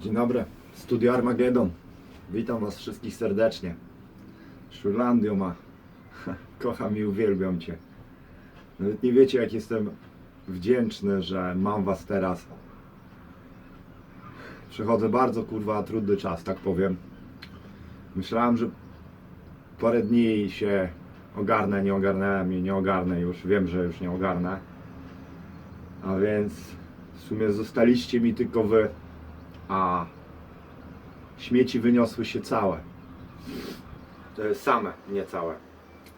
Dzień dobry, Studio Armagedon. Witam Was wszystkich serdecznie. Szurlandio ma. Kocham i uwielbiam Cię. Nawet nie wiecie, jak jestem wdzięczny, że mam Was teraz. Przechodzę bardzo kurwa trudny czas, tak powiem. Myślałem, że parę dni się ogarnę, nie ogarnąłem i nie ogarnę już. Wiem, że już nie ogarnę. A więc w sumie zostaliście mi tylko wy, a śmieci wyniosły się całe. Jest same, nie całe.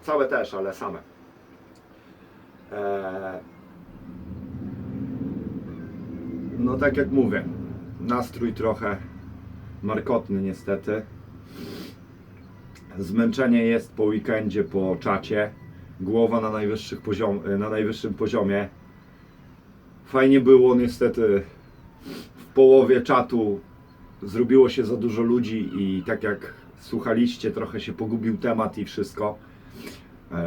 Całe też, ale same. Eee, no tak jak mówię, nastrój trochę markotny niestety. Zmęczenie jest po weekendzie, po czacie. Głowa na, najwyższych poziom, na najwyższym poziomie. Fajnie było niestety w połowie czatu zrobiło się za dużo ludzi i tak jak słuchaliście, trochę się pogubił temat i wszystko. Eee,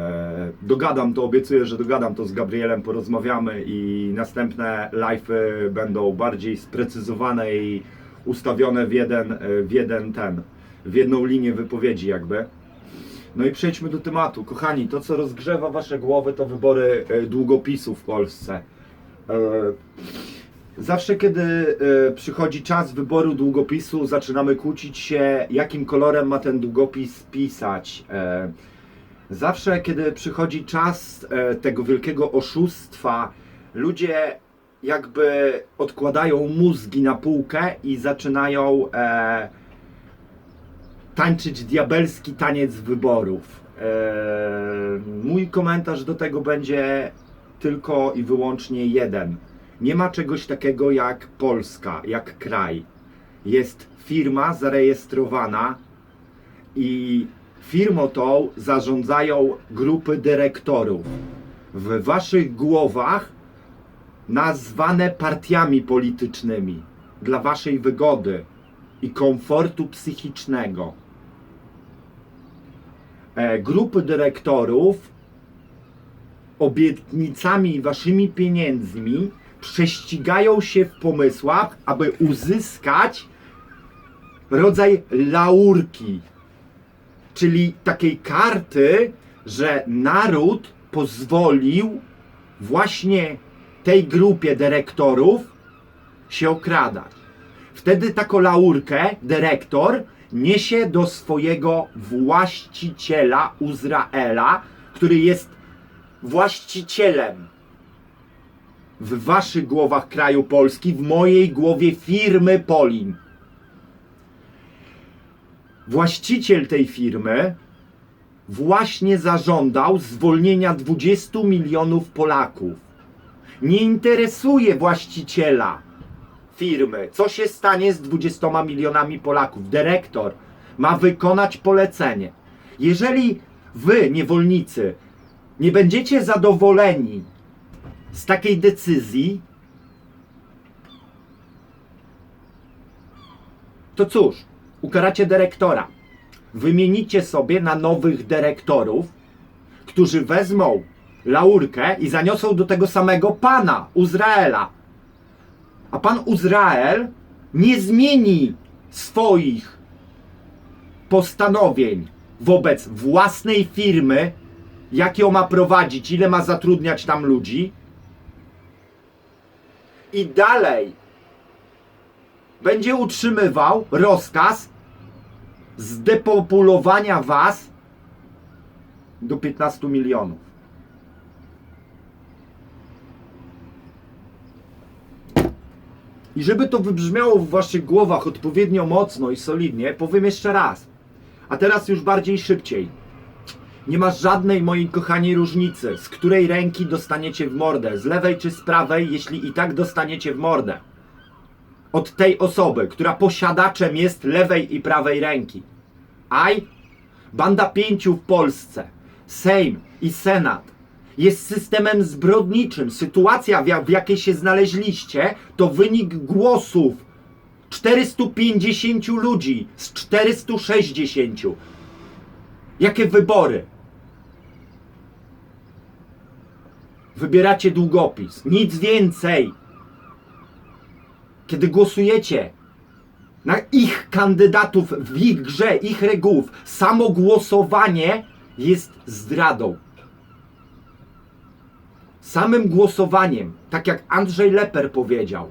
dogadam to, obiecuję, że dogadam to z Gabrielem, porozmawiamy i następne live'y będą bardziej sprecyzowane i ustawione w jeden, e, w jeden ten, w jedną linię wypowiedzi jakby. No i przejdźmy do tematu. Kochani, to co rozgrzewa wasze głowy to wybory e, długopisu w Polsce. E, Zawsze kiedy e, przychodzi czas wyboru długopisu, zaczynamy kłócić się, jakim kolorem ma ten długopis pisać. E, Zawsze kiedy przychodzi czas tego wielkiego oszustwa, ludzie jakby odkładają mózgi na półkę i zaczynają tańczyć diabelski taniec wyborów. Mój komentarz do tego będzie tylko i wyłącznie jeden. Nie ma czegoś takiego jak Polska, jak kraj. Jest firma zarejestrowana i firmą tą zarządzają grupy dyrektorów. W waszych głowach nazwane partiami politycznymi dla waszej wygody i komfortu psychicznego. E, grupy dyrektorów obietnicami waszymi pieniędzmi prześcigają się w pomysłach, aby uzyskać rodzaj laurki, czyli takiej karty, że naród pozwolił właśnie tej grupie dyrektorów się okradać. Wtedy taką laurkę dyrektor niesie do swojego właściciela Uzraela, który jest właścicielem w waszych głowach kraju Polski, w mojej głowie firmy Polin. Właściciel tej firmy właśnie zażądał zwolnienia 20 milionów Polaków. Nie interesuje właściciela firmy, co się stanie z 20 milionami Polaków. Dyrektor ma wykonać polecenie. Jeżeli wy, niewolnicy, nie będziecie zadowoleni z takiej decyzji, to cóż, ukaracie dyrektora. Wymienicie sobie na nowych dyrektorów, którzy wezmą laurkę i zaniosą do tego samego pana, Uzraela. A pan Uzrael nie zmieni swoich postanowień wobec własnej firmy, jak ją ma prowadzić, ile ma zatrudniać tam ludzi. I dalej będzie utrzymywał rozkaz zdepopulowania was do 15 milionów. I żeby to wybrzmiało w waszych głowach odpowiednio mocno i solidnie, powiem jeszcze raz. A teraz już bardziej szybciej. Nie ma żadnej, moi kochani, różnicy, z której ręki dostaniecie w mordę, z lewej czy z prawej, jeśli i tak dostaniecie w mordę. Od tej osoby, która posiadaczem jest lewej i prawej ręki. Aj, banda pięciu w Polsce, Sejm i Senat jest systemem zbrodniczym. Sytuacja, w, ja- w jakiej się znaleźliście, to wynik głosów 450 ludzi z 460. Jakie wybory? Wybieracie długopis. Nic więcej. kiedy głosujecie na ich kandydatów w ich grze, ich regułów, samo głosowanie jest zdradą. Samym głosowaniem, tak jak Andrzej Leper powiedział,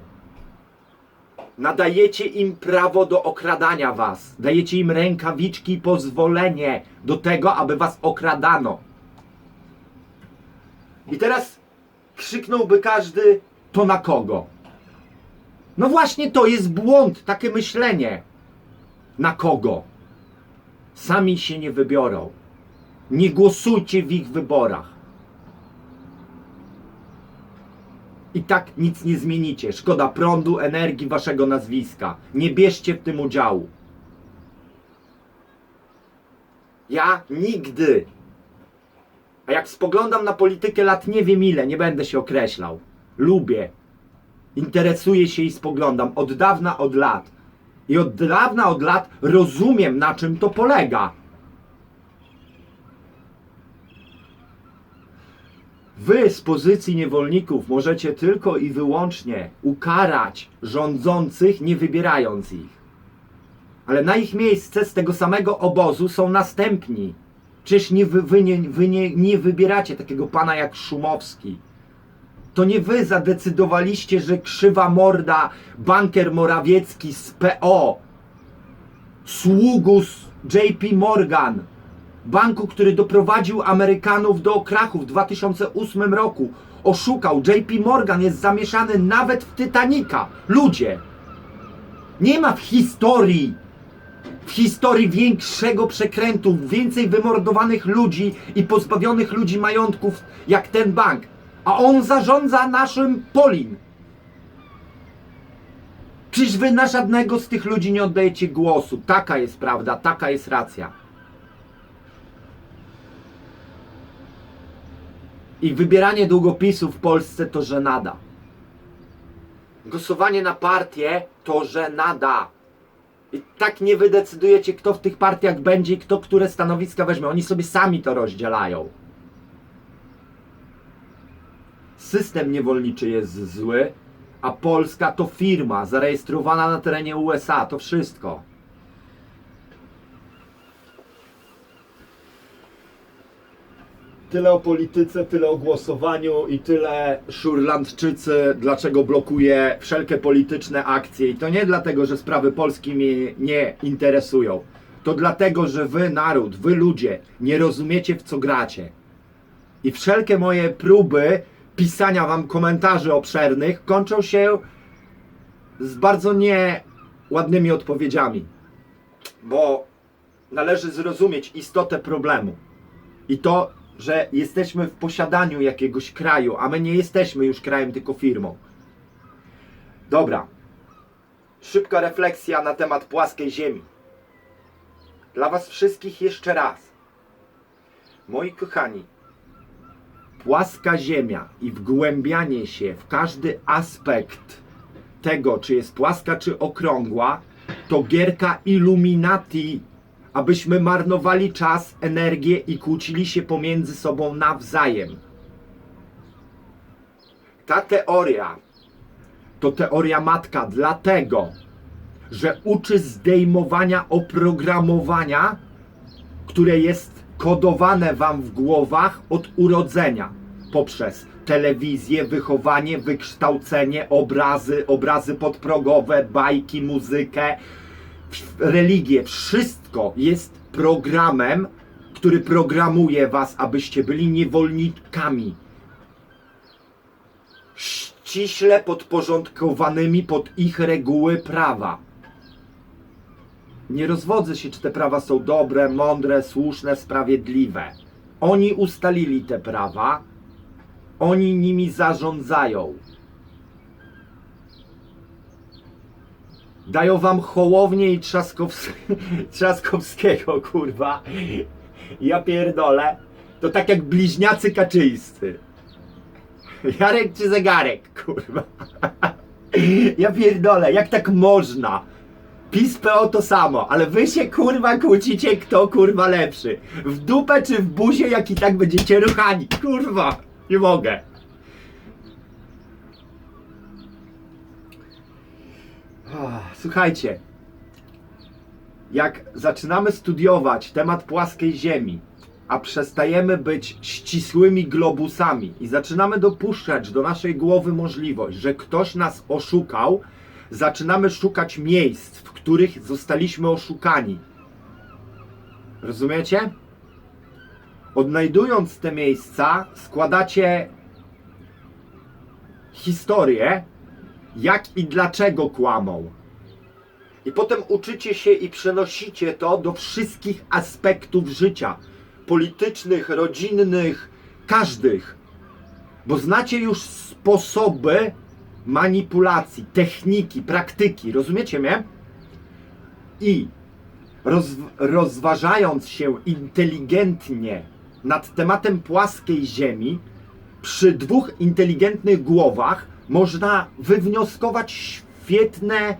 nadajecie im prawo do okradania was. Dajecie im rękawiczki i pozwolenie do tego, aby was okradano. I teraz krzyknąłby każdy, to na kogo? No właśnie to jest błąd, takie myślenie. Na kogo? Sami się nie wybiorą. Nie głosujcie w ich wyborach. I tak nic nie zmienicie. Szkoda prądu, energii, waszego nazwiska. Nie bierzcie w tym udziału. Ja nigdy. A jak spoglądam na politykę lat nie wiem ile, nie będę się określał. Lubię. Interesuję się i spoglądam od dawna, od lat. I od dawna, od lat rozumiem, na czym to polega. Wy z pozycji niewolników możecie tylko i wyłącznie ukarać rządzących, nie wybierając ich. Ale na ich miejsce z tego samego obozu są następni. Czyż nie wy, wy, nie, wy nie, nie wybieracie takiego pana jak Szumowski? To nie wy zadecydowaliście, że krzywa morda banker Morawiecki z PO, sługus JP Morgan, banku, który doprowadził Amerykanów do krachu w 2008 roku, oszukał. JP Morgan jest zamieszany nawet w Titanica. Ludzie, nie ma w historii, w historii większego przekrętu, więcej wymordowanych ludzi i pozbawionych ludzi majątków jak ten bank. A on zarządza naszym Polin. Czyż wy na żadnego z tych ludzi nie oddajecie głosu? Taka jest prawda, taka jest racja. I wybieranie długopisów w Polsce to żenada. Głosowanie na partię to żenada. I tak nie wy decydujecie, kto w tych partiach będzie i kto które stanowiska weźmie. Oni sobie sami to rozdzielają. System niewolniczy jest zły, a Polska to firma zarejestrowana na terenie USA. To wszystko. Tyle o polityce, tyle o głosowaniu i tyle szurlandczycy, dlaczego blokuje wszelkie polityczne akcje. I to nie dlatego, że sprawy Polski mnie nie interesują. To dlatego, że wy, naród, wy ludzie, nie rozumiecie w co gracie. I wszelkie moje próby pisania wam komentarzy obszernych kończą się z bardzo nieładnymi odpowiedziami. Bo należy zrozumieć istotę problemu. I to, że jesteśmy w posiadaniu jakiegoś kraju, a my nie jesteśmy już krajem, tylko firmą. Dobra. Szybka refleksja na temat płaskiej ziemi. Dla Was wszystkich jeszcze raz. Moi kochani, płaska ziemia i wgłębianie się w każdy aspekt tego, czy jest płaska, czy okrągła, to gierka Illuminati, abyśmy marnowali czas, energię i kłócili się pomiędzy sobą nawzajem. Ta teoria to teoria matka, dlatego, że uczy zdejmowania oprogramowania, które jest kodowane wam w głowach od urodzenia poprzez telewizję, wychowanie, wykształcenie, obrazy, obrazy podprogowe, bajki, muzykę, religię. Wszystko jest programem, który programuje was, abyście byli niewolnikami. Ściśle podporządkowanymi pod ich reguły prawa. Nie rozwodzę się, czy te prawa są dobre, mądre, słuszne, sprawiedliwe. Oni ustalili te prawa, oni nimi zarządzają. Dają wam Hołownię i Trzaskows... Trzaskowskiego, kurwa. Ja pierdolę. To tak jak bliźniacy Kaczyńscy. Jarek czy zegarek, kurwa. Ja pierdolę, jak tak można? PiS PO to samo, ale wy się kurwa kłócicie, kto kurwa lepszy. W dupę czy w buzie, jak i tak będziecie ruchani. Kurwa, nie mogę. Słuchajcie, jak zaczynamy studiować temat płaskiej Ziemi, a przestajemy być ścisłymi globusami i zaczynamy dopuszczać do naszej głowy możliwość, że ktoś nas oszukał, zaczynamy szukać miejsc, w których zostaliśmy oszukani. Rozumiecie? Odnajdując te miejsca, składacie historię, jak i dlaczego kłamą. I potem uczycie się i przenosicie to do wszystkich aspektów życia politycznych, rodzinnych, każdych. Bo znacie już sposoby manipulacji, techniki, praktyki. Rozumiecie mnie? I roz, rozważając się inteligentnie nad tematem płaskiej Ziemi, przy dwóch inteligentnych głowach można wywnioskować świetne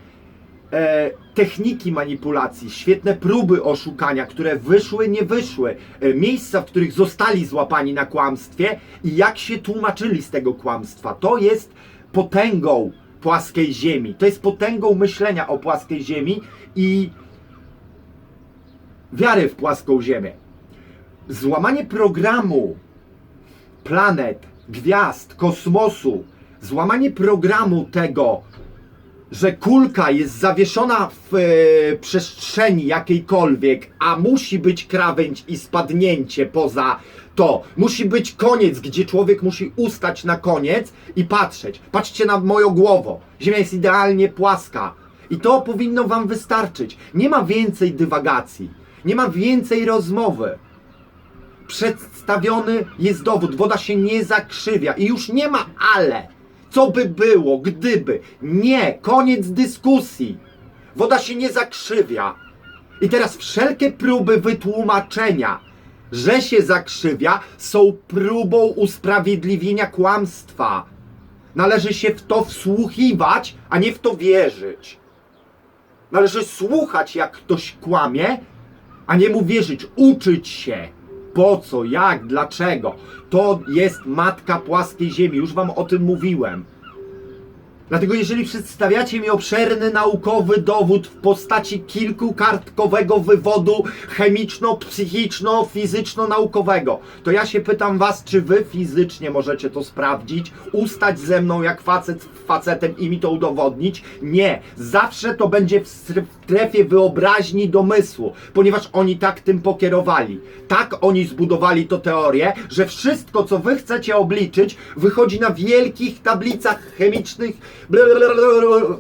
e, techniki manipulacji, świetne próby oszukania, które wyszły, nie wyszły, e, miejsca, w których zostali złapani na kłamstwie i jak się tłumaczyli z tego kłamstwa. To jest potęgą płaskiej Ziemi. To jest potęgą myślenia o płaskiej Ziemi i wiary w płaską Ziemię. Złamanie programu planet, gwiazd, kosmosu, złamanie programu tego, że kulka jest zawieszona w e, przestrzeni jakiejkolwiek, a musi być krawędź i spadnięcie poza to. Musi być koniec, gdzie człowiek musi ustać na koniec i patrzeć. Patrzcie na moją głowę. Ziemia jest idealnie płaska. I to powinno wam wystarczyć. Nie ma więcej dywagacji. Nie ma więcej rozmowy przedstawiony jest dowód, woda się nie zakrzywia i już nie ma ale. Co by było, gdyby? Nie, koniec dyskusji. Woda się nie zakrzywia. I teraz wszelkie próby wytłumaczenia, że się zakrzywia, są próbą usprawiedliwienia kłamstwa. Należy się w to wsłuchiwać, a nie w to wierzyć. Należy słuchać, jak ktoś kłamie, a nie mu wierzyć, uczyć się. Po co, jak, dlaczego? To jest matka płaskiej ziemi, już wam o tym mówiłem. Dlatego jeżeli przedstawiacie mi obszerny naukowy dowód w postaci kilkukartkowego wywodu chemiczno-psychiczno-fizyczno-naukowego, to ja się pytam was, czy wy fizycznie możecie to sprawdzić, ustać ze mną jak facet facetem i mi to udowodnić? Nie. Zawsze to będzie w str- w strefie wyobraźni domysłu, ponieważ oni tak tym pokierowali. Tak oni zbudowali to teorię, że wszystko, co wy chcecie obliczyć, wychodzi na wielkich tablicach chemicznych,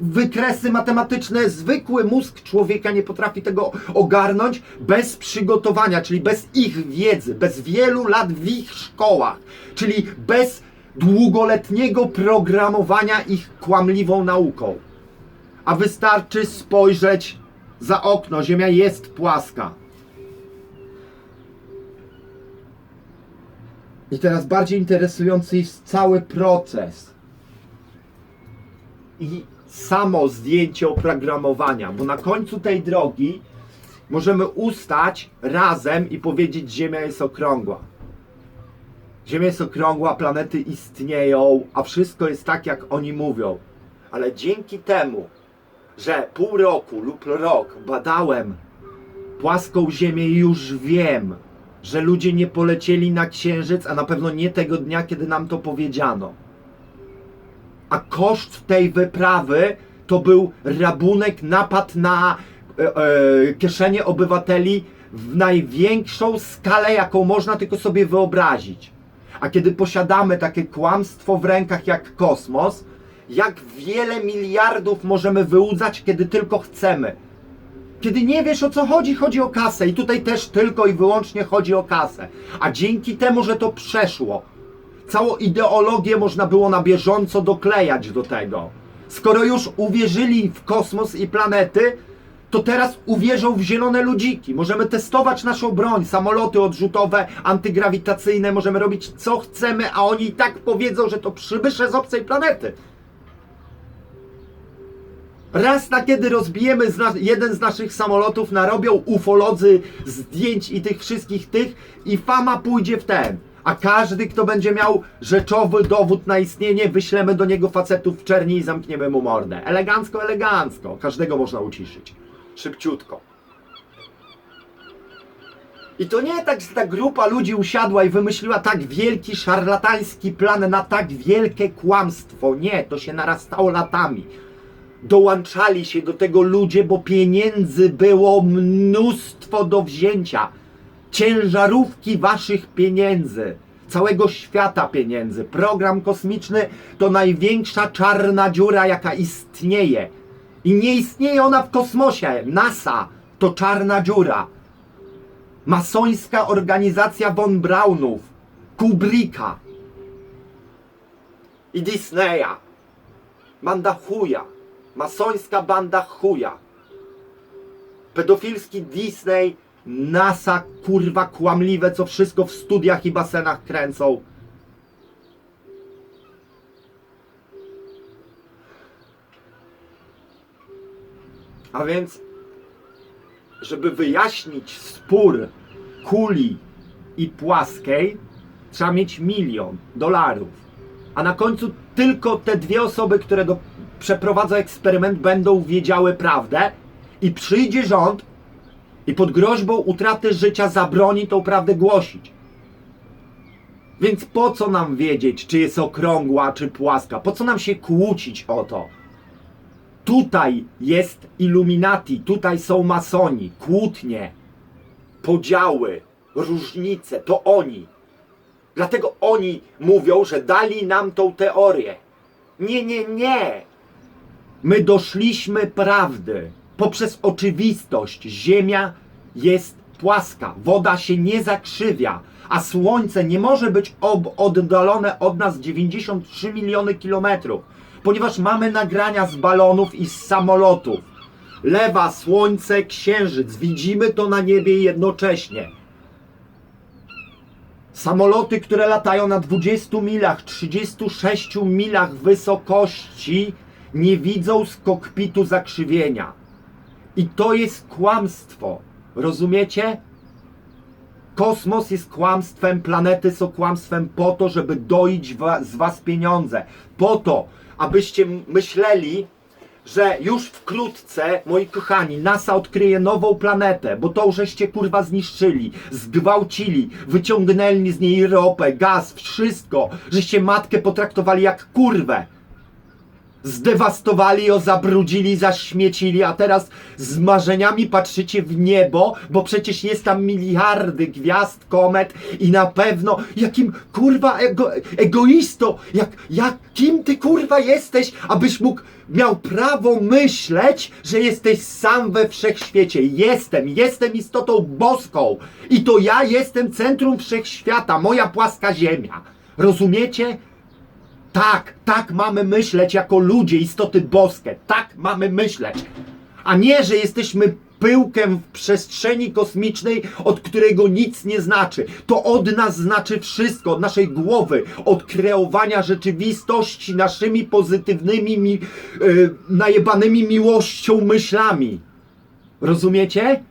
wykresy matematyczne. Zwykły mózg człowieka nie potrafi tego ogarnąć bez przygotowania, czyli bez ich wiedzy, bez wielu lat w ich szkołach, czyli bez długoletniego programowania ich kłamliwą nauką. A wystarczy spojrzeć za okno. Ziemia jest płaska. I teraz bardziej interesujący jest cały proces i samo zdjęcie oprogramowania, bo na końcu tej drogi możemy ustać razem i powiedzieć: Ziemia jest okrągła. Ziemia jest okrągła, planety istnieją, a wszystko jest tak, jak oni mówią. Ale dzięki temu, że pół roku lub rok badałem płaską Ziemię już wiem, że ludzie nie polecieli na Księżyc, a na pewno nie tego dnia, kiedy nam to powiedziano. A koszt tej wyprawy to był rabunek, napad na e, e, kieszenie obywateli w największą skalę, jaką można tylko sobie wyobrazić. A kiedy posiadamy takie kłamstwo w rękach jak kosmos, jak wiele miliardów możemy wyłudzać, kiedy tylko chcemy. Kiedy nie wiesz o co chodzi, chodzi o kasę i tutaj też tylko i wyłącznie chodzi o kasę. A dzięki temu, że to przeszło, całą ideologię można było na bieżąco doklejać do tego. Skoro już uwierzyli w kosmos i planety, to teraz uwierzą w zielone ludziki. Możemy testować naszą broń, samoloty odrzutowe, antygrawitacyjne, możemy robić co chcemy, a oni i tak powiedzą, że to przybysze z obcej planety. Raz na kiedy rozbijemy z jeden z naszych samolotów, narobią ufolodzy zdjęć i tych wszystkich tych i fama pójdzie w ten. A każdy, kto będzie miał rzeczowy dowód na istnienie, wyślemy do niego facetów w czerni i zamkniemy mu mordę. Elegancko, elegancko. Każdego można uciszyć. Szybciutko. I to nie tak, że ta grupa ludzi usiadła i wymyśliła tak wielki szarlatański plan na tak wielkie kłamstwo. Nie, to się narastało latami. Dołączali się do tego ludzie, bo pieniędzy było mnóstwo do wzięcia. Ciężarówki waszych pieniędzy. Całego świata pieniędzy. Program kosmiczny to największa czarna dziura, jaka istnieje. I nie istnieje ona w kosmosie. NASA to czarna dziura masońska organizacja von Braunów, Kubricka i Disneya. Banda chuja. Masońska banda chuja. Pedofilski Disney, NASA, kurwa kłamliwe, co wszystko w studiach i basenach kręcą. A więc żeby wyjaśnić spór kuli i płaskiej, trzeba mieć milion dolarów. A na końcu tylko te dwie osoby, które do, przeprowadzą eksperyment, będą wiedziały prawdę i przyjdzie rząd i pod groźbą utraty życia zabroni tą prawdę głosić. Więc po co nam wiedzieć, czy jest okrągła, czy płaska? Po co nam się kłócić o to? Tutaj jest Illuminati, tutaj są masoni, kłótnie, podziały, różnice, to oni. Dlatego oni mówią, że dali nam tą teorię. Nie, nie, nie. My doszliśmy prawdy poprzez oczywistość. Ziemia jest płaska, woda się nie zakrzywia, a Słońce nie może być oddalone od nas 93 miliony kilometrów, ponieważ mamy nagrania z balonów i z samolotów. Lewa, Słońce, Księżyc, widzimy to na niebie jednocześnie. Samoloty, które latają na 20 milach, 36 milach wysokości, nie widzą z kokpitu zakrzywienia. I to jest kłamstwo. Rozumiecie? Kosmos jest kłamstwem, planety są kłamstwem po to, żeby doić z was pieniądze. Po to, abyście myśleli, że już wkrótce, moi kochani, NASA odkryje nową planetę, bo tą żeście kurwa zniszczyli, zgwałcili, wyciągnęli z niej ropę, gaz, wszystko, żeście matkę potraktowali jak kurwę zdewastowali ją, zabrudzili, zaśmiecili, a teraz z marzeniami patrzycie w niebo, bo przecież jest tam miliardy gwiazd, komet i na pewno jakim kurwa ego, egoistą, jak, jak kim ty kurwa jesteś, abyś mógł miał prawo myśleć, że jesteś sam we wszechświecie. Jestem, jestem istotą boską i to ja jestem centrum wszechświata, moja płaska ziemia. Rozumiecie? Tak, tak mamy myśleć jako ludzie, istoty boskie. Tak mamy myśleć. A nie, że jesteśmy pyłkiem w przestrzeni kosmicznej, od którego nic nie znaczy. To od nas znaczy wszystko, od naszej głowy, od kreowania rzeczywistości naszymi pozytywnymi, mi, yy, najebanymi miłością myślami. Rozumiecie?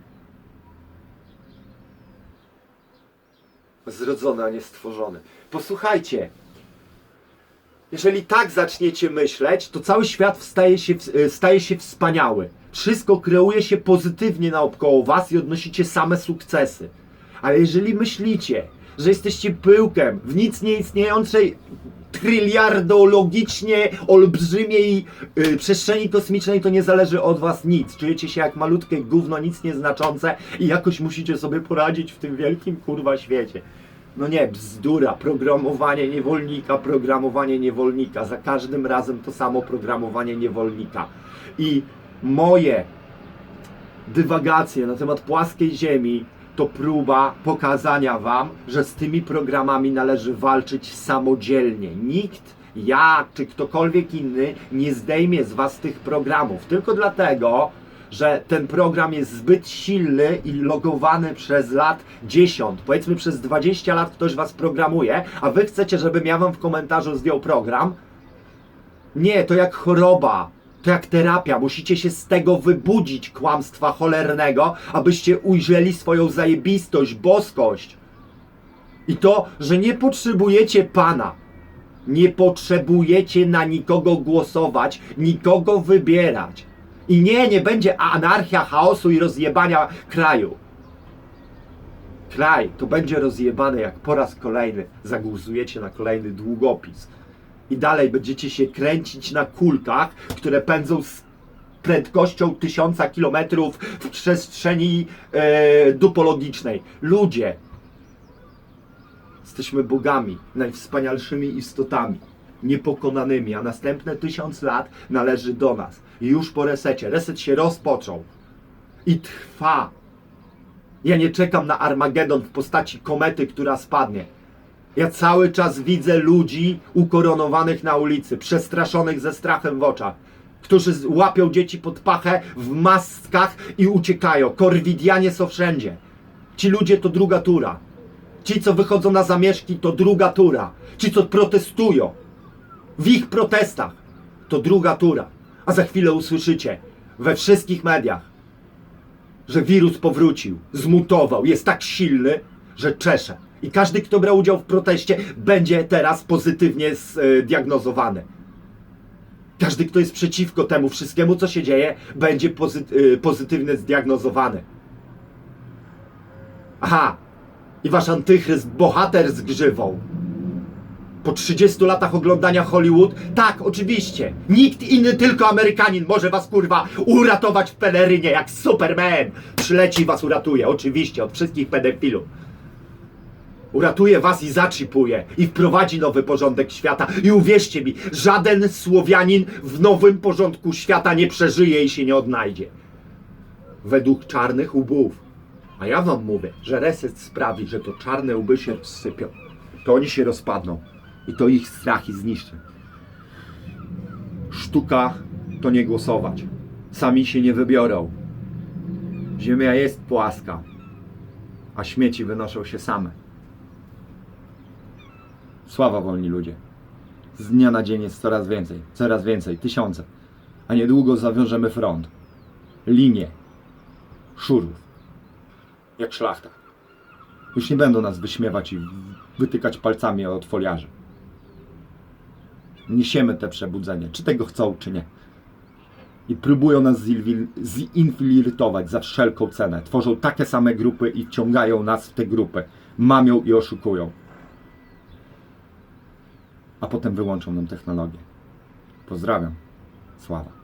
Zrodzony, a nie stworzony. Posłuchajcie, jeżeli tak zaczniecie myśleć, to cały świat staje się, e, staje się wspaniały. Wszystko kreuje się pozytywnie naokoło was i odnosicie same sukcesy. Ale jeżeli myślicie, że jesteście pyłkiem w nic nieistniejącej tryliardologicznie olbrzymiej y, przestrzeni kosmicznej, to nie zależy od was nic. Czujecie się jak malutkie gówno, nic nieznaczące i jakoś musicie sobie poradzić w tym wielkim kurwa świecie. No nie, bzdura, programowanie niewolnika, programowanie niewolnika. Za każdym razem to samo programowanie niewolnika. I moje dywagacje na temat płaskiej Ziemi to próba pokazania Wam, że z tymi programami należy walczyć samodzielnie. Nikt, ja czy ktokolwiek inny nie zdejmie z Was tych programów. Tylko dlatego, że ten program jest zbyt silny i logowany przez lat 10. Powiedzmy przez 20 lat ktoś Was programuje, a Wy chcecie, żebym ja Wam w komentarzu zdjął program. Nie, to jak choroba, to jak terapia. Musicie się z tego wybudzić kłamstwa cholernego, abyście ujrzeli swoją zajebistość, boskość. I to, że nie potrzebujecie Pana. Nie potrzebujecie na nikogo głosować, nikogo wybierać. I nie, nie będzie anarchia, chaosu i rozjebania kraju. Kraj to będzie rozjebane, jak po raz kolejny zagłosujecie na kolejny długopis. I dalej będziecie się kręcić na kulkach, które pędzą z prędkością tysiąca kilometrów w przestrzeni e, dupologicznej. Ludzie, jesteśmy bogami, najwspanialszymi istotami, niepokonanymi, a następne tysiąc lat należy do nas. I już po resecie. Reset się rozpoczął i trwa. Ja nie czekam na Armagedon w postaci komety, która spadnie. Ja cały czas widzę ludzi ukoronowanych na ulicy, przestraszonych ze strachem w oczach, którzy łapią dzieci pod pachę w maskach i uciekają. Korwidianie są wszędzie. Ci ludzie to druga tura. Ci, co wychodzą na zamieszki, to druga tura. Ci, co protestują w ich protestach, to druga tura. A za chwilę usłyszycie we wszystkich mediach, że wirus powrócił, zmutował, jest tak silny, że czesze. I każdy, kto brał udział w proteście, będzie teraz pozytywnie zdiagnozowany. Każdy, kto jest przeciwko temu wszystkiemu, co się dzieje, będzie pozy- y, pozytywnie zdiagnozowany. Aha, i wasz antychryst, bohater z grzywą. Po 30 latach oglądania Hollywood? Tak, oczywiście. Nikt inny, tylko Amerykanin może was kurwa uratować w pelerynie jak Superman. Przyleci i was uratuje, oczywiście, od wszystkich pedofilów. Uratuje was i zaczipuje i wprowadzi nowy porządek świata. I uwierzcie mi, żaden Słowianin w nowym porządku świata nie przeżyje i się nie odnajdzie. Według czarnych łbów. A ja wam mówię, że reset sprawi, że to czarne łby się rozsypią. To oni się rozpadną. I to ich strach i zniszczy. Sztuka to nie głosować. Sami się nie wybiorą. Ziemia jest płaska, a śmieci wynoszą się same. Sława wolni ludzie. Z dnia na dzień jest coraz więcej, coraz więcej, tysiące. A niedługo zawiążemy front. Linie. Szurów. Jak szlachta. Już nie będą nas wyśmiewać i wytykać palcami od foliarzy. Niesiemy te przebudzenie, czy tego chcą, czy nie. I próbują nas zinfil- zinfiltrować za wszelką cenę. Tworzą takie same grupy i wciągają nas w te grupy. Mamią i oszukują. A potem wyłączą nam technologię. Pozdrawiam. Sława.